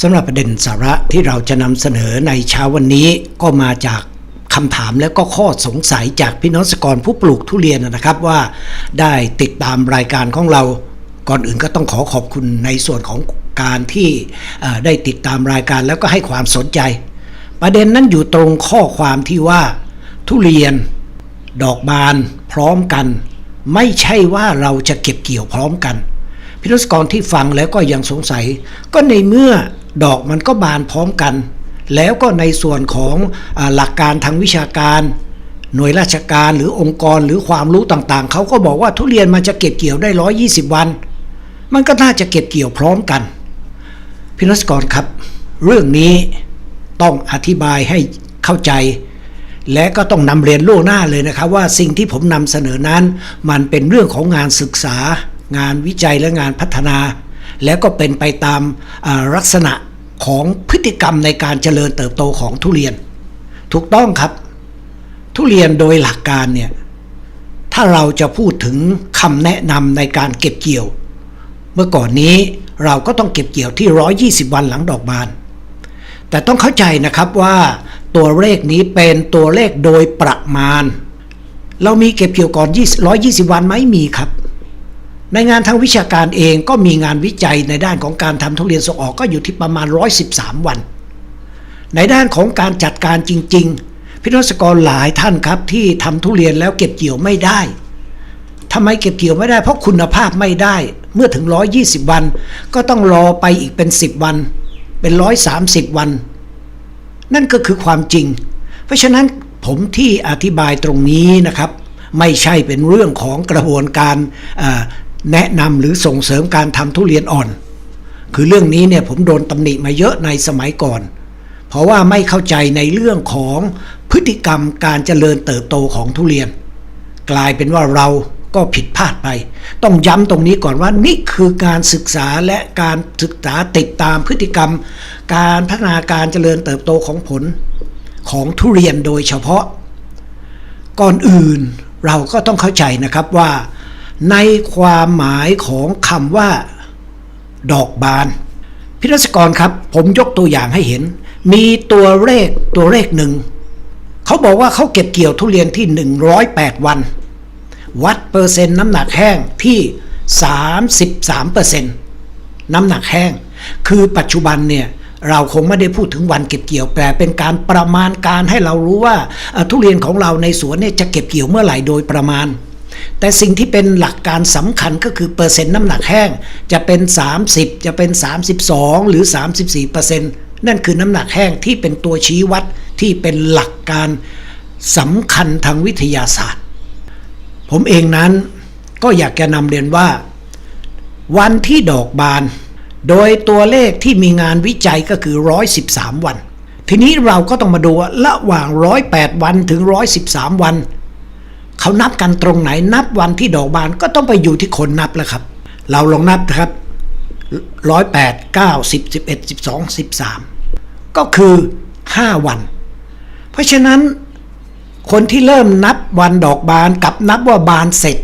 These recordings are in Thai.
สำหรับประเด็นสาระที่เราจะนำเสนอในเช้าวันนี้ก็มาจากคำถามและก็ข้อสงสัยจากพี่น้องเกรผู้ปลูกทุเรียนนะครับว่าได้ติดตามรายการของเรา ก่อนอื่นก็ต้องขอขอบคุณในส่วนของการที่ได้ติดตามรายการแล้วก็ให้ความสนใจ ประเด็นนั้นอยู่ตรงข้อความที่ว่า ทุเรียน ดอกบานพร้อมกัน ไม่ใช่ว่าเราจะเก็บเกี่ยวพร้อมกัน พิธีกรที่ฟังแล้วก็ยังสงสัย ก็ในเมื่อ ดอกมันก็บานพร้อมกัน แล้วก็ในส่วนของอหลักการทางวิชาการ หน่วยราชการหรือองค์กรหรือความรู้ต่างๆ เขาก็บอกว่าทุเรียนมันจะเก็บเกี่ยวได้ 120 วัน มันก็น่าจะเก็บเกี่ยวพร้อมกันพิธีกรครับ เรื่องนี้ต้องอธิบายให้เข้าใจ และก็ต้องนำเรียนล่วงหน้าเลยนะครับ ว่าสิ่งที่ผมนำเสนอนั้น มันเป็นเรื่องของงานศึกษา งานวิจัยและงานพัฒนา แล้วก็เป็นไปตามลักษณะของพฤติกรรมในการเจริญเติบโตของทุเรียน ถูกต้องครับ ทุเรียนโดยหลักการเนี่ยถ้าเราจะพูดถึงคำแนะนำในการเก็บเกี่ยว เมื่อก่อนนี้เราก็ต้องเก็บเกี่ยวที่ 120 วันหลังดอกบาน แต่ต้องเข้าใจนะครับว่าตัวเลขนี้เป็นตัวเลขโดยประมาณ เรามีเก็บเกี่ยวก่อน120 วันไหมมีครับ ในงานทางวิชาการเองก็มีงานวิจัยในด้านของการทำทุเรียนส่งออกก็อยู่ที่ประมาณ 113 วัน ในด้านของการจัดการจริง ๆพี่น้องเกษตรกรหลายท่านครับที่ทำทุเรียนแล้วเก็บเกี่ยวไม่ได้ทำไมเก็บเกี่ยวไม่ได้ เพราะคุณภาพไม่ได้เมื่อถึง 120 วัน ก็ต้องรอไปอีกเป็น 10 วัน เป็น 130 วัน นั่นก็คือความจริง เพราะฉะนั้นผมที่อธิบายตรงนี้นะครับ ไม่ใช่เป็นเรื่องของกระบวนการ แนะนำหรือส่งเสริมการทำทุเรียนอ่อน คือเรื่องนี้เนี่ยผมโดนตำหนิมาเยอะในสมัยก่อน เพราะว่าไม่เข้าใจในเรื่องของพฤติกรรมการเจริญเติบโตของทุเรียน กลายเป็นว่าเราก็ผิดพลาดไป ต้องย้ำตรงนี้ก่อนว่านี่คือการศึกษาและการศึกษาติดตามพฤติกรรม การพัฒนาการเจริญเติบโตของผลของทุเรียนโดยเฉพาะ ก่อนอื่นเราก็ต้องเข้าใจนะครับว่า ในความหมายของคำว่า ดอกบาน พิรัศกรครับผมยกตัวอย่างให้เห็น มีตัวเลขตัวเลขหนึ่งเขาบอกว่าเขาเก็บเกี่ยวทุเรียนที่ 108 วัน วัดเปอร์เซ็นต์น้ำหนักแห้งที่ 33เปอร์เซ็นต์น้ำหนักแห้ง คือปัจจุบันเนี่ยเราคงไม่ได้พูดถึงวันเก็บเกี่ยวแต่เป็นการประมาณการให้เรารู้ว่าทุเรียนของเราในสวนเนี่ยจะเก็บเกี่ยวเมื่อไหร่โดยประมาณ แต่สิ่งที่เป็นหลักการสำคัญก็คือเปอร์เซ็นต์น้ำหนักแห้ง จะเป็น 30 จะเป็น 32 หรือ 34เปอร์เซ็นต์นั่นคือน้ำหนักแห้งที่เป็นตัวชี้วัดที่เป็นหลักการสำคัญทางวิทยาศาสตร์ ผมเองนั้นก็อยากจะนำเรียนว่า วันที่ดอกบาน โดยตัวเลขที่มีงานวิจัยก็คือ 113 วัน ทีนี้เราก็ต้องมาดูระหว่าง 108 วันถึง 113 วัน เขานับกันตรงไหนนับวันที่ดอกบานก็ต้องไปอยู่ที่คนนับแล้วครับ เราลองนับนะครับร้อยแปดเก้าสิบสิบเอ็ดสิบสองสิบสามก็คือห้าวัน เพราะฉะนั้นคนที่เริ่มนับวันดอกบานกับนับว่าบานเสร็จ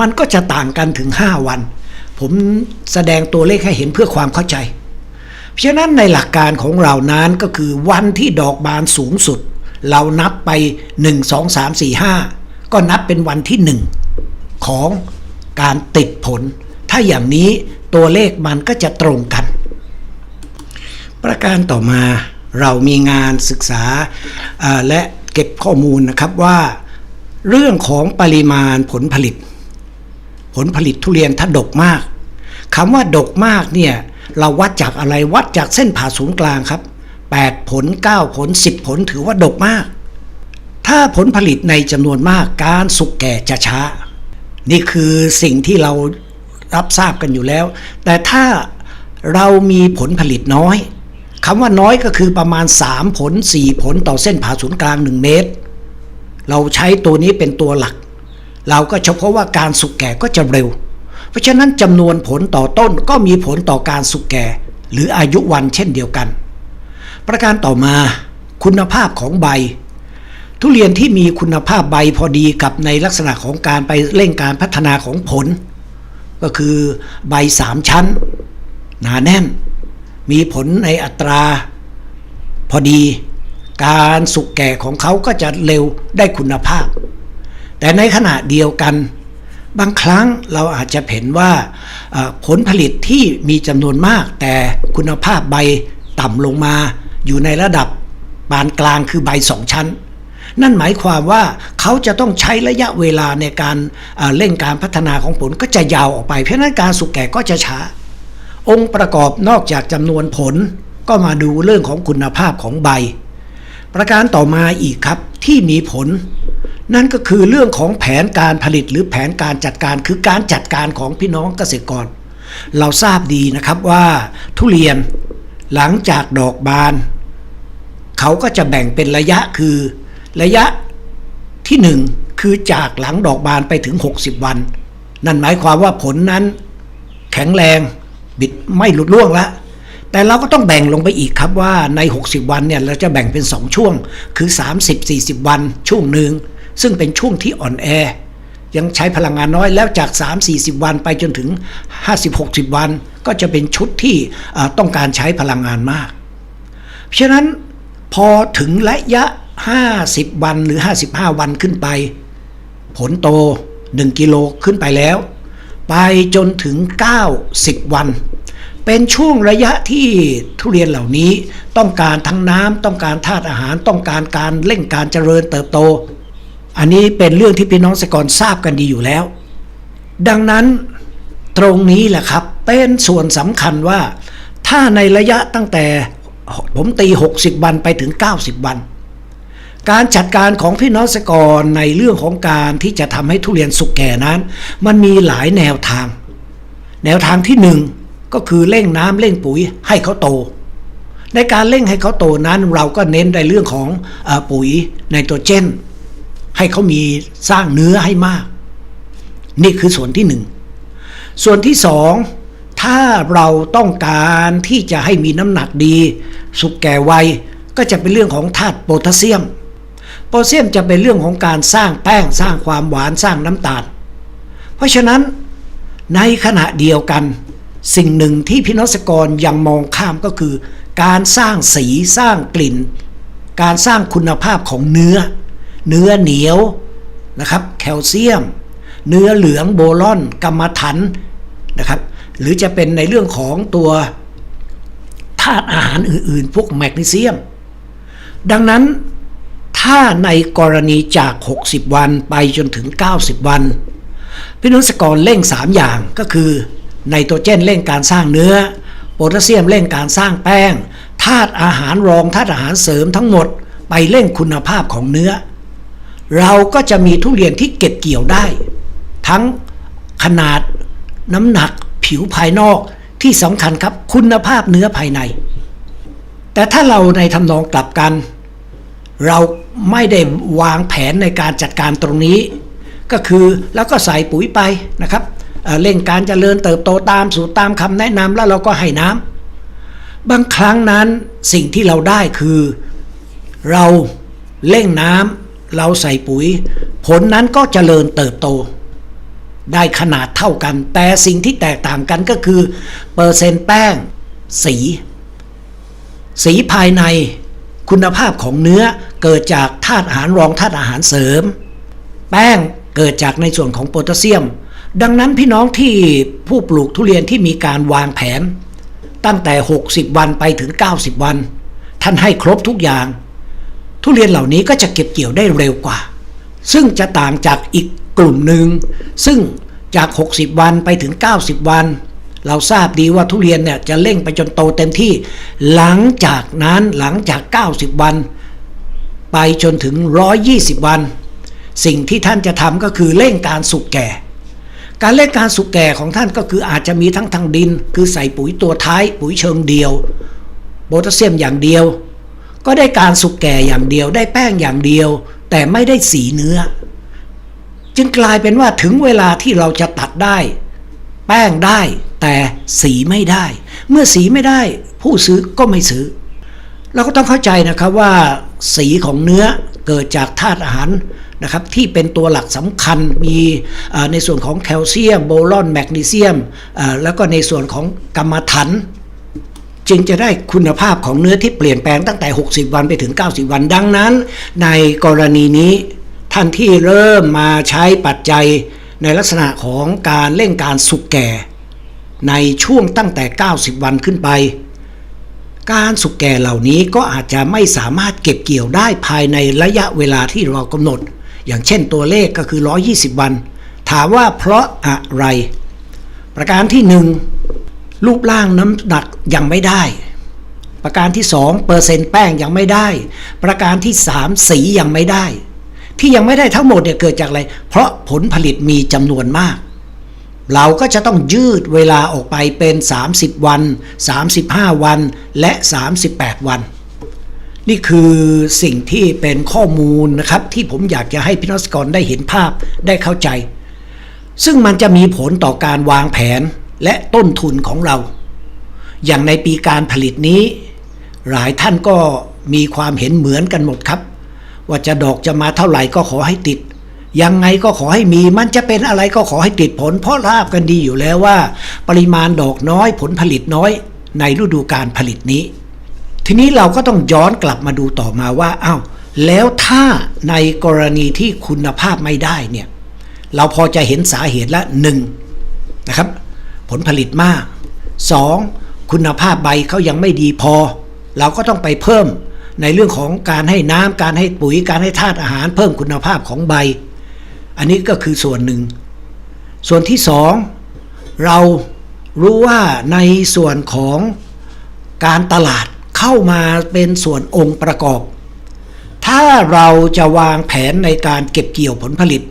มันก็จะต่างกันถึง5วัน ผมแสดงตัวเลขให้เห็นเพื่อความเข้าใจ เพราะฉะนั้นในหลักการของเรานั้นก็คือวันที่ดอกบานสูงสุด เรานับไป1 2 3 4 5 ก็นับเป็นวันที่1ของการติดผล ถ้าอย่างนี้ตัวเลขมันก็จะตรงกัน ประการต่อมาเรามีงานศึกษาอ่าและเก็บข้อมูลนะครับว่าเรื่องของปริมาณผลผลิต ผลผลิตทุเรียนถ้าดกมากคำว่าดกมากเนี่ยเราวัดจากอะไรวัดจากเส้นผ่าศูนย์กลางครับ 8 ผล 9 ผล 10 ผลถือว่าดกมาก ถ้าผลผลิตในจำนวนมากการสุกแก่จะช้า นี่คือสิ่งที่เรารับทราบกันอยู่แล้ว แต่ถ้าเรามีผลผลิตน้อยคำว่าน้อยก็คือประมาณ 3 ผล 4 ผลต่อเส้นผ่าศูนย์กลาง 1 เมตร เราใช้ตัวนี้เป็นตัวหลัก เราก็เฉพาะว่าการสุกแก่ก็จะเร็ว เพราะฉะนั้นจำนวนผลต่อต้นก็มีผลต่อการสุกแก่ หรืออายุวันเช่นเดียวกัน ประการต่อมาคุณภาพของใบ ทุเรียนที่มีคุณภาพใบพอดีกับในลักษณะของการไปเร่งการพัฒนาของผล ก็คือใบสามชั้น หนาแน่น มีผลในอัตราพอดี การสุกแก่ของเขาก็จะเร็วได้คุณภาพ แต่ในขณะเดียวกัน บางครั้งเราอาจจะเห็นว่าผลผลิตที่มีจำนวนมาก แต่คุณภาพใบต่ำลงมาอยู่ในระดับปานกลางคือใบสองชั้น นั่นหมายความว่าเขาจะต้องใช้ระยะเวลาในการเอ่อเร่งการพัฒนาของผลก็จะยาวออกไป เพราะฉะนั้นการสุกแก่ก็จะช้า องค์ประกอบนอกจากจำนวนผลก็มาดูเรื่องของคุณภาพของใบ ประการต่อมาอีกครับที่มีผล นั่นก็คือเรื่องของแผนการผลิตหรือแผนการจัดการคือการจัดการของพี่น้องเกษตรกร เราทราบดีนะครับว่าทุเรียนหลังจากดอกบาน เขาก็จะแบ่งเป็นระยะคือ ระยะที่หนึ่งคือจากหลังดอกบานไปถึง 60 วัน นั่นหมายความว่าผลนั้น แข็งแรงบิดไม่หลุดร่วงละแต่เราก็ต้องแบ่งลงไปอีกครับว่าใน 60 วันเนี่ยเราจะแบ่งเป็น 2 ช่วง คือ 30-40 วันช่วงหนึ่งซึ่งเป็นช่วงที่อ่อนแอ ยังใช้พลังงานน้อยแล้วจาก 3-40 วันไปจนถึง 50-60 วัน ก็จะเป็นชุดที่ต้องการใช้พลังงานมากเพราะฉะนั้นพอถึงระยะ 50 วันหรือ 55 วันขึ้นไป ผลโต 1 กิโลขึ้นไปแล้ว ไปจนถึง 90 วัน เป็นช่วงระยะที่ทุเรียนเหล่านี้ต้องการทั้งน้ำต้องการธาตุอาหารต้องการการเร่งการเจริญเติบโต อันนี้เป็นเรื่องที่พี่น้องเกษตรกรทราบกันดีอยู่แล้ว ดังนั้นตรงนี้แหละครับเป็นส่วนสำคัญว่า ถ้าในระยะตั้งแต่ผมตี 60 วันไปถึง 90 วัน การจัดการของพี่น้องเกษตรกรในเรื่องของการที่จะทำให้ทุเรียนสุกแก่นั้น มันมีหลายแนวทาง แนวทางที่หนึ่งก็คือเร่งน้ำเร่งปุ๋ยให้เขาโต ในการเร่งให้เขาโตนั้นเราก็เน้นในเรื่องของอปุ๋ยไนโตรเจน ให้เขามีสร้างเนื้อให้มาก นี่คือส่วนที่หนึ่งส่วนที่สองถ้าเราต้องการที่จะให้มีน้ำหนักดี สุกแก่ไวก็จะเป็นเรื่องของธาตุโพแทสเซียม โพแทสเซียมจะเป็นเรื่องของการสร้างแป้งสร้างความหวานสร้างน้ำตาล เพราะฉะนั้นในขณะเดียวกัน สิ่งหนึ่งที่พี่น้องเกรยังมองข้ามก็คือ การสร้างสีสร้างกลิ่น การสร้างคุณภาพของเนื้อ เนื้อเหนียวนะครับ แคลเซียม เนื้อเหลืองโบลอนกรรมฐานนะครับ หรือจะเป็นในเรื่องของตัวธาตุอาหารอื่นๆ พวกแมกนีเซียม ดังนั้น ถ้าในกรณีจาก 60 วันไปจนถึง 90 วัน พี่น้องเกษตรกรเร่ง 3 อย่างก็คือไนโตรเจนเร่งการสร้างเนื้อ โพแทสเซียมเร่งการสร้างแป้งธาตุอาหารรองธาตุอาหารเสริมทั้งหมดไปเร่งคุณภาพของเนื้อ เราก็จะมีทุเรียนที่เก็บเกี่ยวได้ ทั้งขนาดน้ำหนักผิวภายนอกที่สำคัญครับคุณภาพเนื้อภายใน แต่ถ้าเราในทำนองกลับกัน เรา ไม่ได้วางแผนในการจัดการตรงนี้ ก็คือแล้วก็ใส่ปุ๋ยไปนะครับเเร่งการเจริญเติบโตตามสูตรตามคำแนะนำแล้วเราก็ให้น้ำบางครั้งนั้นสิ่งที่เราได้คือ เราเร่งน้ำเราใส่ปุ๋ย ผลนั้นก็เจริญเติบโต ได้ขนาดเท่ากัน แต่สิ่งที่แตกต่างกันก็คือ เปอร์เซ็นต์แป้ง สี สีภายใน คุณภาพของเนื้อเกิดจากธาตุอาหารรองธาตุอาหารเสริม แป้งเกิดจากในส่วนของโพแทสเซียม ดังนั้นพี่น้องที่ผู้ปลูกทุเรียนที่มีการวางแผน ตั้งแต่ 60 วันไปถึง 90 วัน ท่านให้ครบทุกอย่าง ทุเรียนเหล่านี้ก็จะเก็บเกี่ยวได้เร็วกว่า ซึ่งจะต่างจากอีกกลุ่มหนึ่งซึ่งจาก 60 วันไปถึง 90 วัน เราทราบดีว่าทุเรียนเนี่ยจะเร่งไปจนโตเต็มที่ หลังจากนั้นหลังจาก 90 วัน ไปจนถึง 120 วัน สิ่งที่ท่านจะทำก็คือเร่งการสุกแก่ การเร่งการสุกแก่ของท่านก็คืออาจจะมีทั้งทางดิน คือใส่ปุ๋ยตัวท้าย ปุ๋ยเชิงเดียวโพแทสเซียมอย่างเดียว ก็ได้การสุกแก่อย่างเดียว ได้แป้งอย่างเดียว แต่ไม่ได้สีเนื้อ จึงกลายเป็นว่าถึงเวลาที่เราจะตัดได้ แป้งได้แต่สีไม่ได้ เมื่อสีไม่ได้ผู้ซื้อก็ไม่ซื้อ เราก็ต้องเข้าใจนะครับว่าสีของเนื้อเกิดจากธาตุอาหารนะครับที่เป็นตัวหลักสำคัญมีในส่วนของแคลเซียมโบรอนแมกนีเซียม แล้วก็ในส่วนของกรรมถัน จึงจะได้คุณภาพของเนื้อที่เปลี่ยนแปลงตั้งแต่ 60 วันไปถึง 90 วันดังนั้น ในกรณีนี้ท่านที่เริ่มมาใช้ปัจจัย ในลักษณะของการเร่งการสุกแก่ ในช่วงตั้งแต่ 90 วันขึ้นไป การสุกแก่เหล่านี้ก็อาจจะไม่สามารถเก็บเกี่ยวได้ภายในระยะเวลาที่เรากำหนด อย่างเช่นตัวเลขก็คือ 120 วัน ถามว่าเพราะอะไร ประการที่หนึ่งรูปร่างน้ำหนักยังไม่ได้ประการที่ 2 เปอร์เซ็นต์แป้งยังไม่ได้ ประการที่ 3 สียังไม่ได้ ที่ยังไม่ได้ทั้งหมดเนี่ยเกิดจากอะไร เพราะผลผลิตมีจำนวนมาก เราก็จะต้องยืดเวลาออกไปเป็น 30 วัน 35 วันและ 38 วัน นี่คือสิ่งที่เป็นข้อมูลนะครับ ที่ผมอยากจะให้พี่นอสกรได้เห็นภาพได้เข้าใจ ซึ่งมันจะมีผลต่อการวางแผนและต้นทุนของเรา อย่างในปีการผลิตนี้ หลายท่านก็มีความเห็นเหมือนกันหมดครับ ว่าจะดอกจะมาเท่าไหร่ก็ขอให้ติด ยังไงก็ขอให้มีมันจะเป็นอะไรก็ขอให้ติดผล เพราะทราบกันดีอยู่แล้วว่า ปริมาณดอกน้อยผลผลิตน้อย ในฤดูการผลิตนี้ ทีนี้เราก็ต้องย้อนกลับมาดูต่อมาว่าอ้าวแล้วถ้าในกรณีที่คุณภาพไม่ได้เนี่ยเราพอจะเห็นสาเหตุละหนึ่งนะครับ ผลผลิตมาก 2. คุณภาพใบเขายังไม่ดีพอ เราก็ต้องไปเพิ่ม ในเรื่องของการให้น้ำการให้ปุ๋ยการให้ธาตุอาหารเพิ่มคุณภาพของใบ อันนี้ก็คือส่วนหนึ่ง ส่วนที่สองเรารู้ว่าในส่วนของการตลาดเข้ามาเป็นส่วนองค์ประกอบ ถ้าเราจะวางแผนในการเก็บเกี่ยวผลผลิต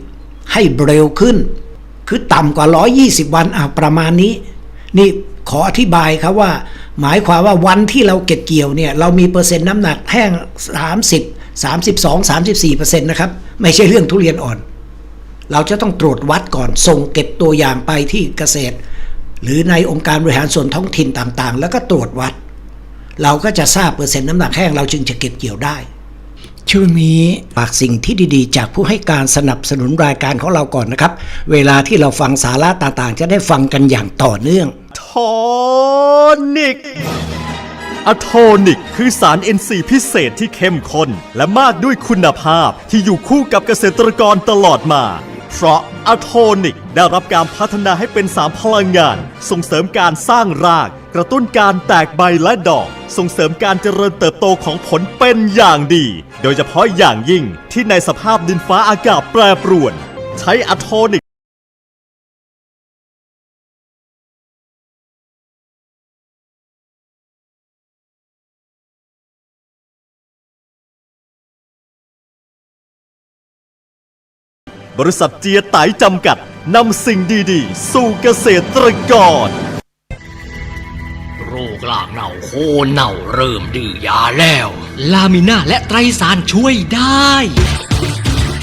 ให้เร็วขึ้น คือต่ำกว่า 120 วันอะประมาณนี้ นี่ขออธิบายครับว่า หมายความว่าวันที่เราเก็บเกี่ยวเนี่ยเรามีเปอร์เซ็นต์น้ำหนักแห้ง 30 32 34เปอร์เซ็นต์นะครับ ไม่ใช่เรื่องทุเรียนอ่อน เราจะต้องตรวจวัดก่อนส่งเก็บตัวอย่างไปที่เกษตร หรือในองค์การบริหารส่วนท้องถิ่นต่างๆ แล้วก็ตรวจวัด เราก็จะทราบเปอร์เซ็นต์น้ำหนักแห้งเราจึงจะเก็บเกี่ยวได้ ช่วงนี้ฝากสิ่งที่ดีๆ จากผู้ให้การสนับสนุนรายการของเราก่อนนะครับ เวลาที่เราฟังสาระต่างๆ จะได้ฟังกันอย่างต่อเนื่อง ทอนิก อะโทนิก คือสาร NC พิเศษที่เข้มข้นและมากด้วยคุณภาพที่อยู่คู่กับเกษตรกรตลอดมา เพราะอะโทนิกได้รับการพัฒนาให้เป็นสารพลังงาน ส่งเสริมการสร้างราก กระตุ้นการแตกใบและดอก ส่งเสริมการเจริญเติบโตของผลเป็นอย่างดี โดยเฉพาะอย่างยิ่งที่ในสภาพดินฟ้าอากาศแปรปรวน ใช้อะโทนิก บริษัทเจียไตจำกัดนำสิ่งดีๆ สู่เกษตรกร โรคลากเน่าโคนเน่าเริ่มดื้อยาแล้ว ลามิน่าและไตรสารช่วยได้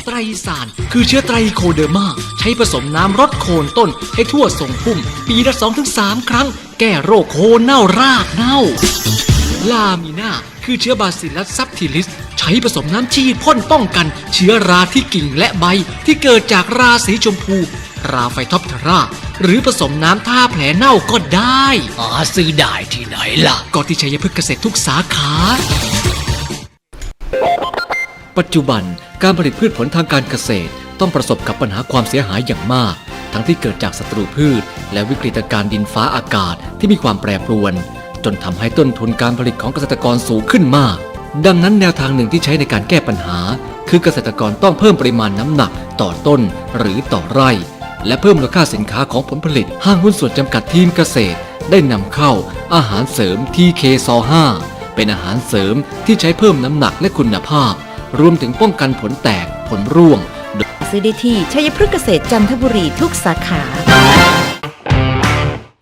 ไตรสารคือเชื้อไตรโคเดอร์มา ใช้ผสมน้ำรดโคนต้นให้ทั่วทรงพุ่ม ปีละ 2-3 ครั้ง แก้โรคโคนเน่ารากเน่า ลามิน่าคือเชื้อบาซิลัสซับทิลิส ใช้ผสมน้ำฉีดพ่นป้องกัน เชื้อราที่กิ่งและใบที่เกิดจากราสีชมพู ราไฟท็อปเทราหรือผสมน้ำท่าแผลเน่าก็ได้หาซื้อได้ที่ไหนล่ะ ก็ที่ชัยพฤกษ์เกษตรทุกสาขา ปัจจุบันการผลิตพืชผลทางการเกษตร ต้องประสบกับปัญหาความเสียหายอย่างมาก ทั้งที่เกิดจากศัตรูพืช และวิกฤตการณ์ดินฟ้าอากาศที่มีความแปรปรวน จนทำให้ต้นทุนการผลิตของเกษตรกรสูงขึ้นมาก ดังนั้นแนวทางหนึ่งที่ใช้ในการแก้ปัญหา คือเกษตรกรต้องเพิ่มปริมาณน้ำหนักต่อต้นหรือต่อไร่ และเพิ่มมูลค่าสินค้าของผลผลิต ห้างหุ้นส่วนจำกัดทีมเกษตร ได้นำเข้า อาหารเสริม TK ซ5เป็นอาหารเสริมที่ใช้เพิ่มน้ำหนักและคุณภาพ รวมถึงป้องกันผลแตกผลร่วงซื้อได้ที่ชัยพฤกษเกษตรจันทบุรีทุกสาขา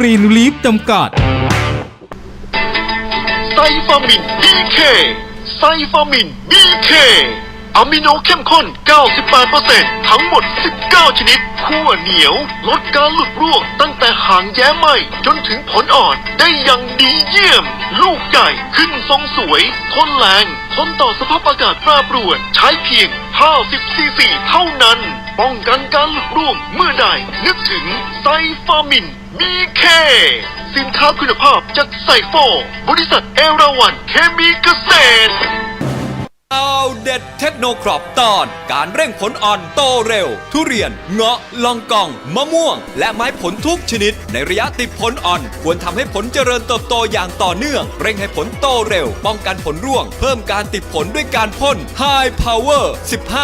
กรีนลีฟจำกัดฟามิน BK ไซฟามิน BK อะมิโนเข้มข้น 98%ทั้งหมด 19 ชนิดขั้วเหนียว ลดการหลุดร่วงตั้งแต่หางแย้ไหมจนถึงผลอ่อนได้อย่างดีเยี่ยม ลูกใหญ่ขึ้นทรงสวย ทนแรง ทนต่อสภาพอากาศแปรปรวน ใช้เพียง 50 ซีซีเท่านั้น ป้องกันการหลุดร่วงเมื่อใด นึกถึงไซฟามินมีเคสินค้าคุณภาพจากไซโฟบริษัทเอราวันเคมีเกษตร เอาเด็ดเทคโนครอปตอน การเร่งผลอ่อนโตเร็ว ทุเรียน เงาะลองกอง มะม่วง และไม้ผลทุกชนิด ในระยะติดผลอ่อน ควรทำให้ผลเจริญเติบโตอย่างต่อเนื่อง เร่งให้ผลโตเร็ว ป้องกันผลร่วง เพิ่มการติดผลด้วยการพ่น High Power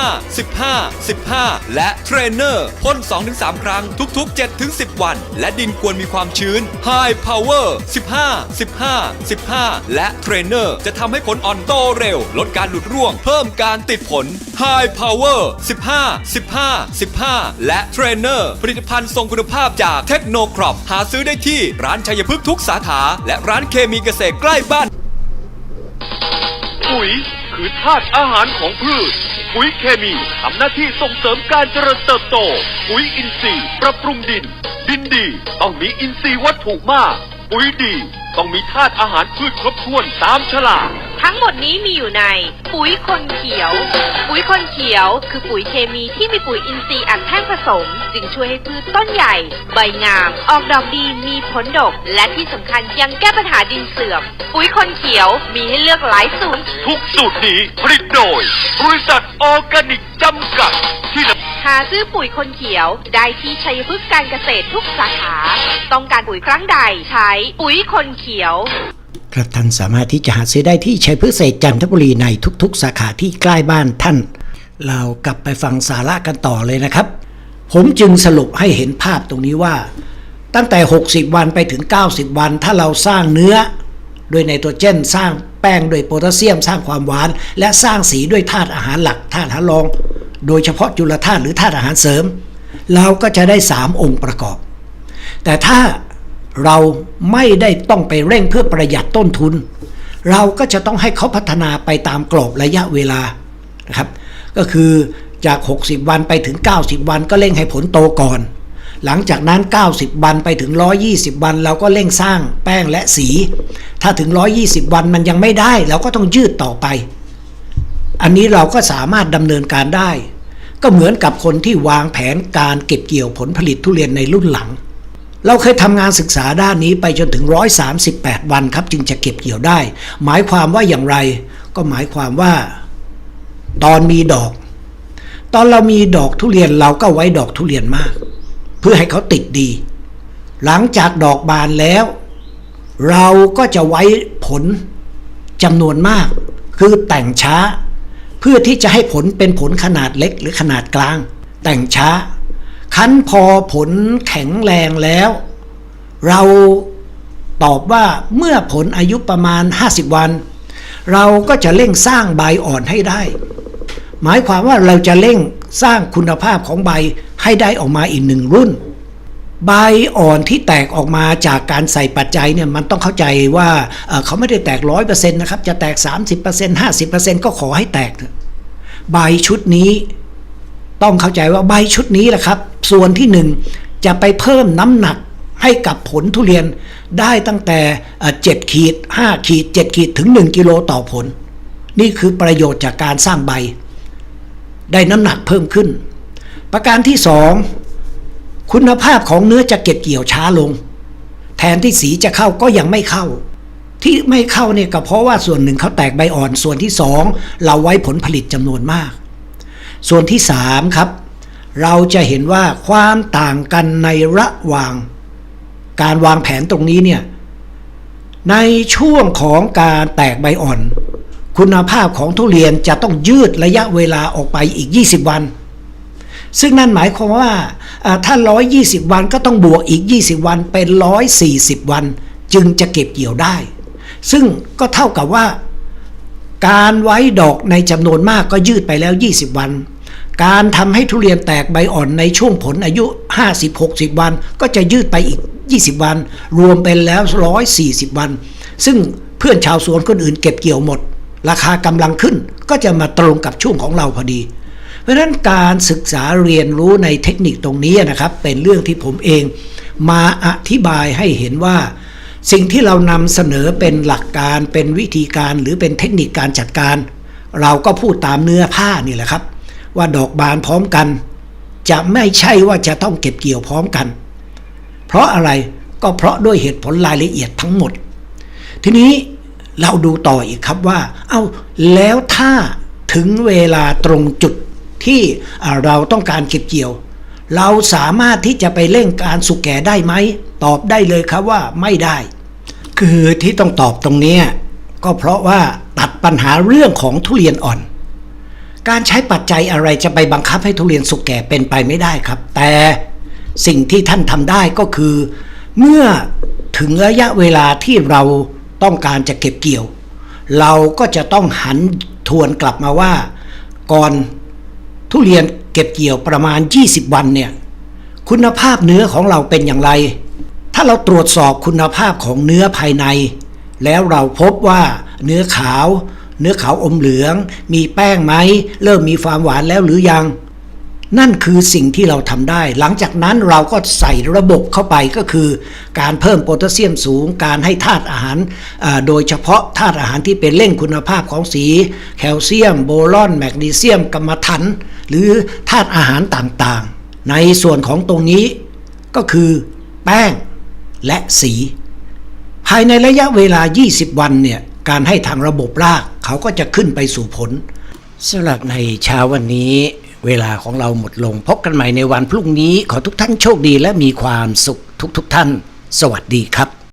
15 15 15 และเทรนเนอร์พ่น 2-3 ครั้งทุก ๆ 7-10 วัน และดินควรมีความชื้น High Power 15 15 15 และเทรนเนอร์จะทำให้ผลอ่อนโตเร็ว ลดการหลุดร่วงเพิ่มการติดผล High Power 15 15 15 และเทรนเนอร์ผลิตภัณฑ์ทรงคุณภาพจากเทคโนครอปหาซื้อได้ที่ร้านชัยพฤกษ์ทุกสาขา และร้านเคมีเกษตรใกล้บ้าน ปุ๋ยคือธาตุอาหารของพืช ปุ๋ยเคมีทำหน้าที่ส่งเสริมการเจริญเติบโต ปุ๋ยอินทรีย์ปรับปรุงดิน ดินดี ต้องมีอินทรีย์วัตถุมาก ปุ๋ยดี ต้องมีธาตุอาหารพืชครบถ้วนตามฉลาก ทั้งหมดนี้มีอยู่ใน ปุ๋ยคนเขียว ปุ๋ยคนเขียว คือปุ๋ยเคมีที่มีปุ๋ยอินทรีย์อัดแท่งผสม จึงช่วยให้พืชต้นใหญ่ ใบงาม ออกดอกดีมีผลดก และที่สำคัญยังแก้ปัญหาดินเสื่อม ปุ๋ยคนเขียวมีให้เลือกหลายสูตร ทุกสูตรนี้ผลิตโดย บริษัทออร์แกนิกจำกัดที่นำ หาซื้อปุ๋ยคนเขียว ได้ที่ชัยพฤกษ์การเกษตรทุกสาขา ต้องการปุ๋ยครั้งใดใช้ปุ๋ยคนเขียว ครับท่านสามารถที่จะหาซื้อได้ที่ชัยพฤกษ์เศษจันทบุรีในทุกๆ สาขาที่ใกล้บ้านท่าน เรากลับไปฟังสาระกันต่อเลยนะครับ ผมจึงสรุปให้เห็นภาพตรงนี้ว่า ตั้งแต่ 60 วันไปถึง 90 วัน ถ้าเราสร้างเนื้อโดยไนโตรเจนสร้างแป้งด้วยโพแทสเซียม สร้างความหวาน และสร้างสีด้วยธาตุอาหารหลักธาตุหารอง โดยเฉพาะจุลธาตุหรือธาตุอาหารเสริม เราก็จะได้ 3 องค์ประกอบ แต่ถ้าเราไม่ได้ต้องไปเร่งเพื่อประหยัดต้นทุน เราก็จะต้องให้เขาพัฒนาไปตามกรอบระยะเวลานะครับ ก็คือจาก 60 วันไปถึง 90 วันก็เร่งให้ผลโตก่อน หลังจากนั้น 90 วันไปถึง 120 วัน เราก็เร่งสร้างแป้งและสี ถ้าถึง 120 วันมันยังไม่ได้ เราก็ต้องยืดต่อไป อันนี้เราก็สามารถดำเนินการได้ ก็เหมือนกับคนที่วางแผนการเก็บเกี่ยวผลผลิตทุเรียนในรุ่นหลัง เราเคยทำงานศึกษาด้านนี้ไปจนถึง 138 วันครับ จึงจะเก็บเกี่ยวได้ หมายความว่าอย่างไร ก็หมายความว่า ตอนมีดอก ตอนเรามีดอกทุเรียนเราก็ไว้ดอกทุเรียนมาก เพื่อให้เขาติดดี หลังจากดอกบานแล้ว เราก็จะไว้ผลจำนวนมาก คือแต่งช้า เพื่อที่จะให้ผลเป็นผลขนาดเล็กหรือขนาดกลาง แต่งช้า คั้นพอผลแข็งแรงแล้ว เราตอบว่าเมื่อผลอายุประมาณ 50 วัน เราก็จะเร่งสร้างใบอ่อนให้ได้ หมายความว่าเราจะเร่งสร้างคุณภาพของใบให้ได้ออกมาอีกหนึ่งรุ่น ใบอ่อนที่แตกออกมาจากการใส่ปัจจัยเนี่ยมันต้องเข้าใจว่าเขาไม่ได้แตกร้อยเปอร์เซ็นต์นะครับ จะแตก 30% 50%ก็ขอให้แตกเถอะใบชุดนี้ ต้องเข้าใจว่าใบชุดนี้แหละครับ ส่วนที่หนึ่งจะไปเพิ่มน้ำหนักให้กับผลทุเรียนได้ตั้งแต่เอ่อ7ขีด 5 ขีด 7 ขีดถึง 1 กิโลต่อผล นี่คือประโยชน์จากการสร้างใบ ได้น้ำหนักเพิ่มขึ้น ประการที่สอง คุณภาพของเนื้อจะเก็บเกี่ยวช้าลง แทนที่สีจะเข้าก็ยังไม่เข้า ที่ไม่เข้าเนี่ยก็เพราะว่าส่วนหนึ่งเขาแตกใบอ่อนส่วนที่สองเราไว้ผลผลิตจำนวนมาก ส่วนที่สามครับ เราจะเห็นว่าความต่างกันในระหว่าง การวางแผนตรงนี้เนี่ยในช่วงของการแตกใบอ่อน คุณภาพของทุเรียนจะต้องยืดระยะเวลาออกไปอีก 20 วัน ซึ่งนั่นหมายความว่าอ่าถ้า 120 วันก็ต้องบวกอีก 20 วันเป็น 140 วัน จึงจะเก็บเกี่ยวได้ ซึ่งก็เท่ากับว่า การไว้ดอกในจำนวนมากก็ยืดไปแล้ว 20 วัน การทำให้ทุเรียนแตกใบอ่อนในช่วงผลอายุ 50-60 วัน ก็จะยืดไปอีก 20 วัน รวมเป็นแล้ว 140 วัน ซึ่งเพื่อนชาวสวนคนอื่นเก็บเกี่ยวหมด ราคากำลังขึ้นก็จะมาตรงกับช่วงของเราพอดี เพราะฉะนั้นการศึกษาเรียนรู้ในเทคนิคตรงนี้นะครับ เป็นเรื่องที่ผมเองมาอธิบายให้เห็นว่า สิ่งที่เรานำเสนอเป็นหลักการเป็นวิธีการหรือเป็นเทคนิคการจัดการ เราก็พูดตามเนื้อผ้านี่แหละครับ ว่าดอกบานพร้อมกัน จะไม่ใช่ว่าจะต้องเก็บเกี่ยวพร้อมกัน เพราะอะไรก็เพราะด้วยเหตุผลรายละเอียดทั้งหมด ทีนี้เราดูต่ออีกครับว่า เอา้าแล้วถ้าถึงเวลาตรงจุด ที่เราต้องการเก็บเกี่ยว เราสามารถที่จะไปเร่งการสุกแก่ได้ไหม ตอบได้เลยครับว่าไม่ได้ คือที่ต้องตอบตรงนี้ก็เพราะว่าตัดปัญหาเรื่องของทุเรียนอ่อน การใช้ปัจจัยอะไรจะไปบังคับให้ทุเรียนสุกแก่เป็นไปไม่ได้ครับ แต่สิ่งที่ท่านทำได้ก็คือ เมื่อถึงระยะเวลาที่เราต้องการจะเก็บเกี่ยว เราก็จะต้องหันทวนกลับมาว่า ก่อน ทุเรียนเก็บเกี่ยวประมาณ 20 วันเนี่ยคุณภาพเนื้อของเราเป็นอย่างไร ถ้าเราตรวจสอบคุณภาพของเนื้อภายใน แล้วเราพบว่าเนื้อขาว เนื้อขาวอมเหลือง มีแป้งไหมเริ่มมีความหวานแล้วหรือยัง นั่นคือสิ่งที่เราทำได้ หลังจากนั้นเราก็ใส่ระบบเข้าไปก็คือ การเพิ่มโพแทสเซียมสูง การให้ธาตุอาหาร โดยเฉพาะธาตุอาหารที่เป็นเร่งคุณภาพของสี แคลเซียม โบรอน แมกนีเซียมกัมมันถัน หรือธาตุอาหารต่างๆ ในส่วนของตรงนี้ก็คือแป้งและสี ภายในระยะเวลา 20 วันเนี่ยการให้ทางระบบรากเขาก็จะขึ้นไปสู่ผลสำหรับในเช้าวันนี้ เวลาของเราหมดลงพบกันใหม่ในวันพรุ่งนี้ ขอทุกท่านโชคดีและมีความสุขทุกๆทท่าน สวัสดีครับ